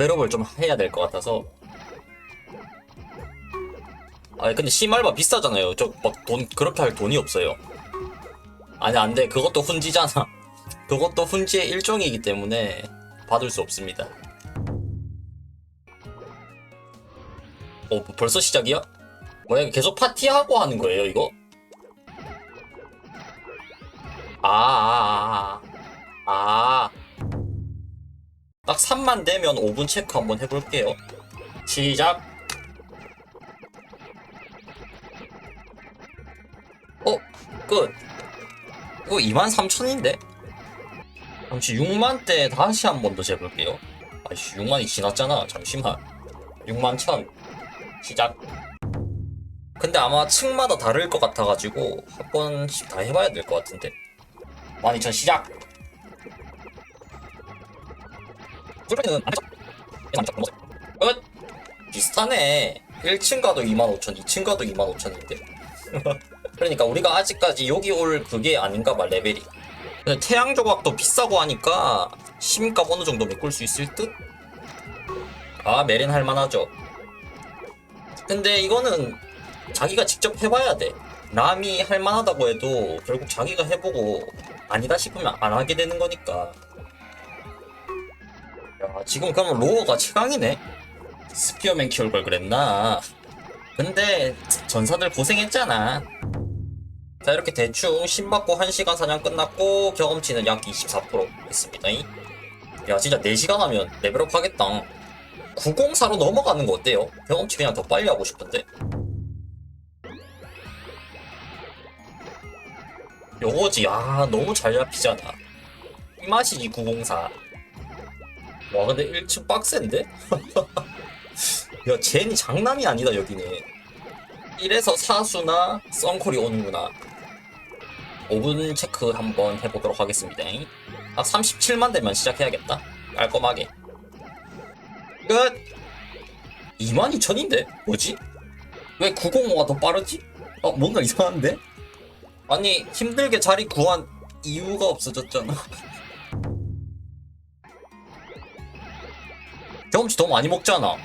배롭을 좀 해야 될 것 같아서. 아니 근데 시말바 비싸잖아요. 저 막 돈 그렇게 할 돈이 없어요. 아니 안돼. 그것도 훈지잖아. 그것도 훈지의 일종이기 때문에 받을 수 없습니다. 어 벌써 시작이야? 뭐야 계속 파티하고 하는 거예요 이거? 아, 아, 아, 아. 딱 3만 되면 5분 체크 한번 해볼게요. 시작. 어, 끝. 이거 2만 3천인데? 잠시 6만 대 다시 한 번 더 재볼게요. 아이씨, 6만이 지났잖아. 잠시만. 6만 천. 시작. 근데 아마 층마다 다를 것 같아가지고 한 번씩 다 해봐야 될 것 같은데. 12,000 시작! 쫄면은 안 했죠? 끝! 비슷하네. 1층 가도 25,000, 2층 가도 25,000인데. 그러니까 우리가 아직까지 여기 올 그게 아닌가 봐, 레벨이. 태양 조각도 비싸고 하니까 심값 어느 정도 메꿀 수 있을 듯? 아, 메린 할만하죠. 근데 이거는 자기가 직접 해봐야 돼. 남이 할만하다고 해도 결국 자기가 해보고 아니다 싶으면 안 하게 되는 거니까. 야, 지금 그러면 로어가 최강이네? 스피어맨 키울 걸 그랬나? 근데 전사들 고생했잖아. 자, 이렇게 대충 신받고 1시간 사냥 끝났고 경험치는 약 24% 했습니다. 야, 진짜 4시간 하면 레벨업 하겠다. 904로 넘어가는 거 어때요? 경험치 그냥 더 빨리 하고 싶은데? 요거지. 아, 너무 잘 잡히잖아. 이 맛이지, 904. 와, 근데 1층 빡센데? 야, 젠이 장난이 아니다, 여기는. 이래서 사수나 썬콜이 오는구나. 5분 체크 한번 해보도록 하겠습니다. 아, 37만 되면 시작해야겠다. 깔끔하게. 끝! 22,000인데? 뭐지? 왜 905가 더 빠르지? 어, 뭔가 이상한데? 아니 힘들게 자리 구한 이유가 없어졌잖아 경험치 더 많이 먹잖아.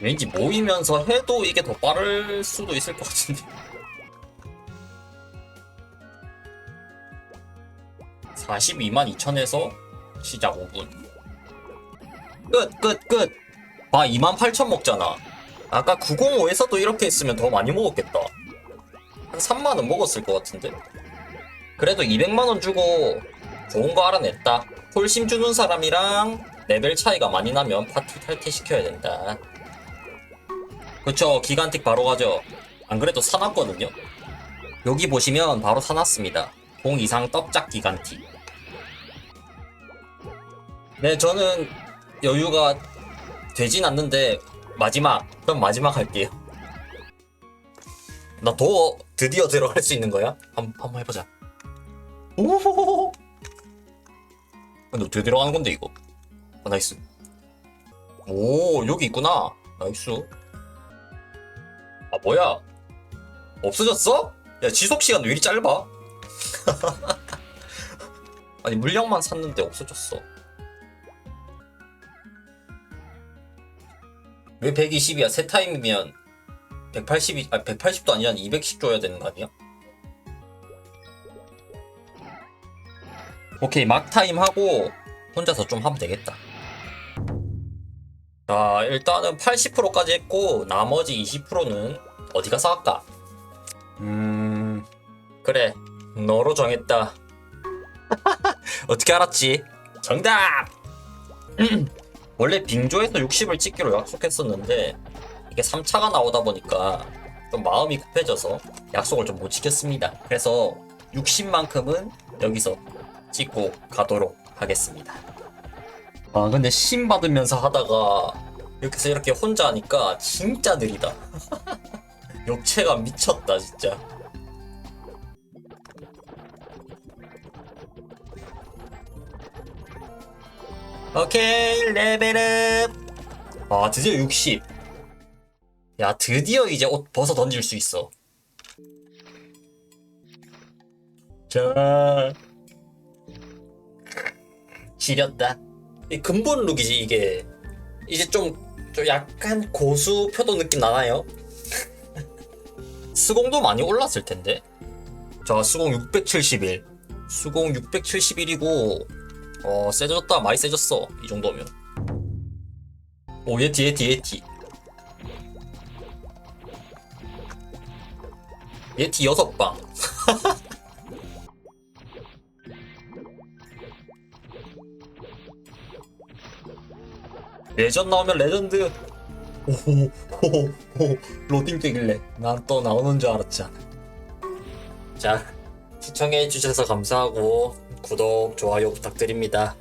왠지 모이면서 해도 이게 더 빠를 수도 있을 것 같은데. 42만 2천에서 시작 5분. 끝 끝 끝. 봐 2만 8천 먹잖아. 아까 905에서도 이렇게 했으면 더 많이 먹었겠다. 한 3만원 먹었을 것 같은데. 그래도 200만원 주고 좋은 거 알아냈다. 홀심 주는 사람이랑 레벨 차이가 많이 나면 파티 탈퇴시켜야 된다 그쵸 기간틱 바로 가죠 안 그래도 사놨거든요 여기 보시면 바로 사놨습니다 공 이상 떡작 기간틱 네 저는 여유가 되진 않는데 마지막 그럼 마지막 할게요 나더 드디어 들어갈 수 있는 거야? 한, 한번 해보자. 오호호호. 근데 어떻게 들어가는 건데 이거? 아, 나이스. 오 여기 있구나. 나이스. 아 뭐야? 없어졌어? 야 지속 시간 왜 이리 짧아? 아니 물량만 샀는데 없어졌어. 왜 120이야? 세 타임이면 180이, 아, 180도 아니라 200씩 줘야 되는 거 아니야? 오케이, 막 타임 하고 혼자서 좀 하면 되겠다. 자, 일단은 80%까지 했고, 나머지 20%는 어디 가서 할까? 음, 그래. 너로 정했다. 어떻게 알았지? 정답! 원래 빙조에서 60을 찍기로 약속했었는데, 이게 3차가 나오다 보니까 좀 마음이 급해져서 약속을 좀 못 지켰습니다. 그래서 60만큼은 여기서 찍고 가도록 하겠습니다. 아 근데 신 받으면서 하다가 이렇게 해서 이렇게 혼자 하니까 진짜 느리다. 욕체가 미쳤다 진짜. 오케이 레벨업. 아 드디어 60. 야, 드디어 이제 옷 벗어 던질 수 있어. 자. 지렸다. 이 근본 룩이지, 이게. 이제 좀, 좀 약간 고수 표도 느낌 나나요? 수공도 많이 올랐을 텐데. 자, 수공 671. 수공 671이고, 어, 세졌다. 많이 세졌어. 이 정도면. 오, 예티, 예티, 예티. 예티 6방. 레전 나오면 레전드. 오호, 호호, 호 로딩 되길래 난 또 나오는 줄 알았잖아. 자, 시청해 주셔서 감사하고 구독, 좋아요 부탁드립니다.